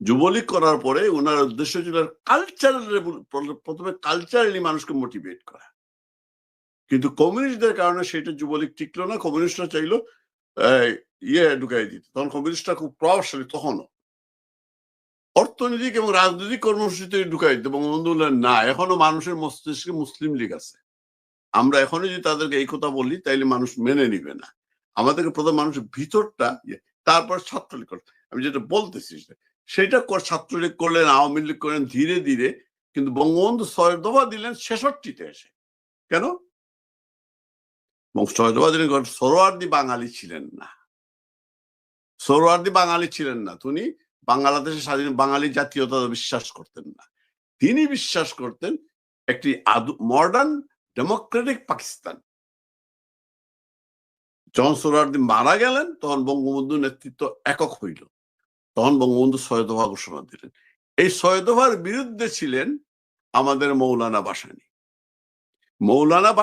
যুবলীগ করার পরে ওনার উদ্দেশ্য ছিল কালচারাল প্রথমে কালচারালি মানুষকে মোটিভেট করা। কিন্তু কমিউনিস্টদের কারণে সেটা যুবলীগ টিকলো না কমিউনিস্টরা চাইলো ইয়ে ঢুকাই দিতে। তখন কমিউনিস্টরা খুব প্রভাবশালী তখনও। অর্থনৈতিক এবং রাজনৈতিক কর্মসূচিতে ঢুকাই দিতে। বঙ্গবন্ধু বললেন না এখনও মানুষের মস্তিষ্কে মুসলিম লীগ আছে। আমরা এখনও যদি তাদেরকে এই কথা বলি তাইলে মানুষ মেনে নিবে না। আমাদেরকে প্রথম মানুষের ভিতরটা ইয়ে, তারপর ছাত্রলীগ আমি যেটা বলতেছি সেটা ছাত্রলীগ করলেন, আওয়ামী লীগ করলেন, ধীরে ধীরে কিন্তু বঙ্গবন্ধু ছয় দফা দিলেন ছেষট্টিতে এসে। কেন? ছয় দিলেন সরোয়ার্দি বাঙালি ছিলেন না। সরোয়ার্দি বাঙালি ছিলেন না। তিনি বাংলাদেশের স্বাধীন বাঙালি জাতীয়তা বিশ্বাস করতেন না। তিনি বিশ্বাস করতেন একটি আদু মডার্ন ডেমোক্রেটিক পাকিস্তান যখন সরোয়ার্দি মারা গেলেন, তখন বঙ্গবন্ধুর নেতৃত্ব একক হইল। তখন বঙ্গবন্ধু ছয় দফা ঘোষণা দিলেন। এই ছয় দফার বিরুদ্ধে ছিলেন আমাদের মৌলানা বাসানি। মৌলানা